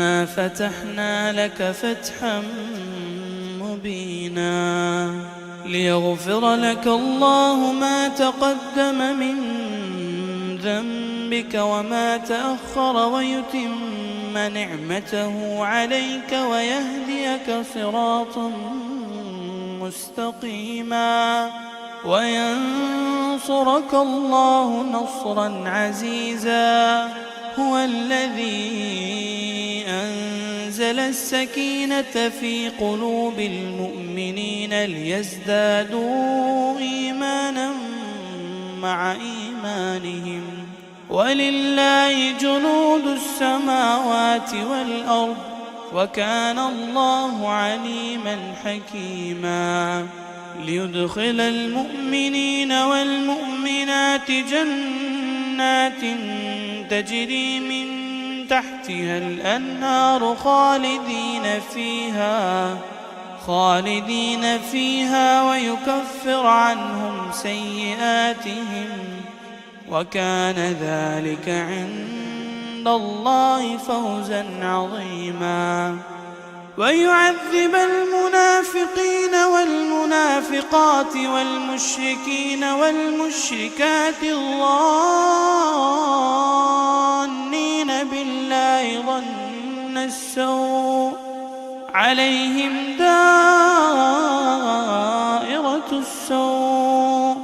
إنا فتحنا لك فتحا مبينا. ليغفر لك الله ما تقدم من ذنبك وما تأخر ويتم نعمته عليك ويهديك صراطا مستقيما. وينصرك الله نصرا عزيزا. هو الذي أنزل السكينة في قلوب المؤمنين ليزدادوا إيمانا مع إيمانهم. ولله جنود السماوات والأرض وكان الله عليما حكيما. ليدخل المؤمنين والمؤمنات جنات تجري من تحتها الأنهار خالدين فيها خالدين فيها ويكفر عنهم سيئاتهم. وكان ذلك عند الله فوزا عظيما. ويعذب المنافقين والمنافقات والمشركين والمشركات. الظانين السوء عليهم دائرة السوء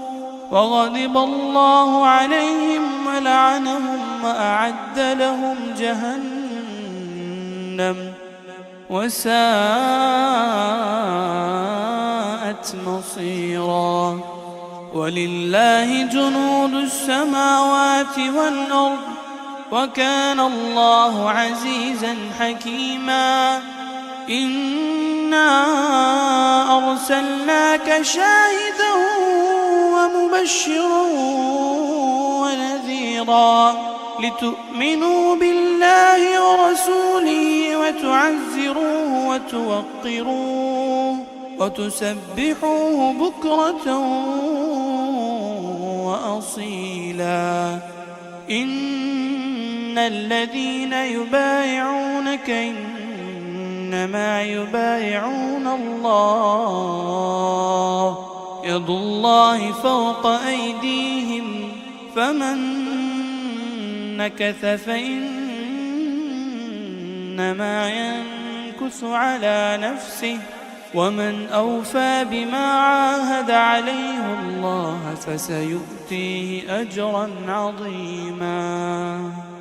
وغضب الله عليهم ولعنهم وأعد لهم جهنم وساءت مصيرا ولله جنود السماوات والأرض وكان الله عزيزا حكيما. إنا أرسلناك شاهدا ومبشرا ونذيرا لتؤمنوا بالله ورسوله وتعزروه وتوقروه وتسبحوه بكرة وأصيلا. إن الذين يبايعونك إنما يبايعون الله يد الله فوق أيديهم فمن نكث فإنما ينكث على نفسه ومن أوفى بما عاهد عليه الله فسيؤتيه أجرا عظيما